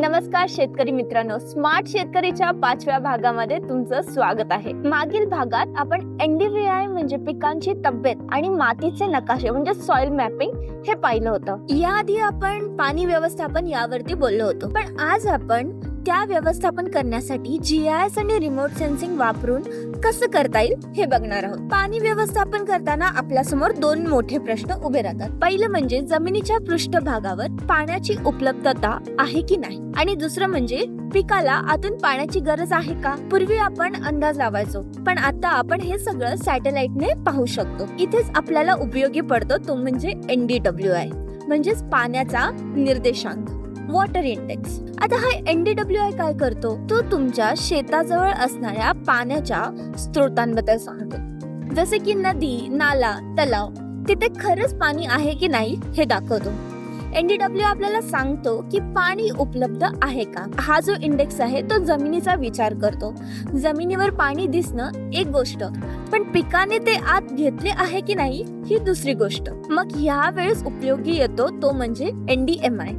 नमस्कार शेतकरी मित्रांनो. स्मार्ट शेतकरीच्या पाचव्या भागामध्ये तुमचं स्वागत आहे. मागील भागात आपण एनडीव्हीआय म्हणजे पिकांची तब्येत आणि मातीचे नकाशे म्हणजे सॉइल मॅपिंग हे पाहिलं होतं. याआधी आपण पाणी व्यवस्थापन यावरती बोललो होतो. पण आज आपण त्या व्यवस्थापन करण्यासाठी जी आर एस आणि रिमोट सेन्सिंग वापरून कसं करता येईल हे बघणार आहोत. पाणी व्यवस्थापन करताना आपल्यासमोर दोन मोठे प्रश्न उभे राहतात. पहिलं म्हणजे जमिनीच्या पृष्ठभागावर पाण्याची उपलब्धता आहे की नाही? आणि दुसरं म्हणजे पिकाला आतून पाण्याची गरज आहे का? पूर्वी आपण अंदाज लावायचो पण आता आपण हे सगळं सॅटेलाइटने पाहू शकतो. इथेच आपल्याला उपयोगी पडतो तो म्हणजे एनडीडब्ल्यू आय म्हणजेच पाण्याचा निर्देशांक. वॉटर इंडेक्स आता हा एनडीडब्ल्यू आय काय करतो? तो तुमच्या शेताजवळ असणाऱ्या पाण्याच्या स्त्रोतांबद्दल सांगतो. जसे की नदी नाला तलाव तिथे खरंच पाणी आहे की नाही हे दाखवतो. एनडीडब्ल्यू आपल्याला सांगतो की पाणी उपलब्ध आहे का? हा जो इंडेक्स आहे तो जमिनीचा विचार करतो. जमिनीवर पाणी दिसणं एक गोष्ट पण पिकाने ते आत घेतले आहे की नाही ही दुसरी गोष्ट. मग ह्या वेळेस उपयोगी येतो तो म्हणजे एनडीएमआय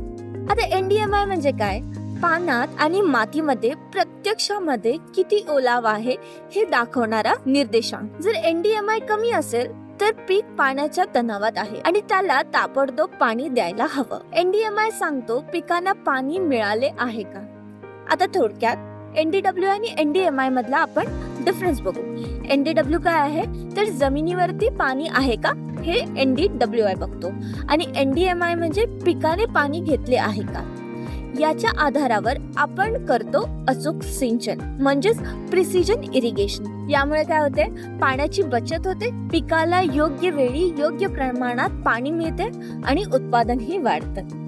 आता एनडीएमआय म्हणजे काय? पानात आणि मातीमध्ये प्रत्यक्षामध्ये किती ओलावा आहे हे दाखवणारा निर्देशांक. जर एनडीएमआय कमी असेल तर पीक पाण्याच्या तणावात आहे आणि त्याला ताबडतोब पाणी द्यायला हवं. एनडीएमआय सांगतो पिकांना पाणी मिळाले आहे का? आता थोडक्यात एनडीडब्ल्यू आणि एनडीएमआय मधला आपण डिफरन्स बघू. एनडीडब्ल्यू काय आहे? तर जमिनीवरती पाणी आहे का? हे एनडीडब्ल्यू आय बघतो. आणि एनडीएमआय म्हणजे पिकाने पाणी घेतले आहे का? याच्या आधारावर आपण करतो अचूक सिंचन म्हणजेच प्रिसिजन इरिगेशन यामुळे काय होते? पाण्याची बचत होते पिकाला योग्य वेळी योग्य प्रमाणात पाणी मिळते आणि उत्पादनही वाढतं.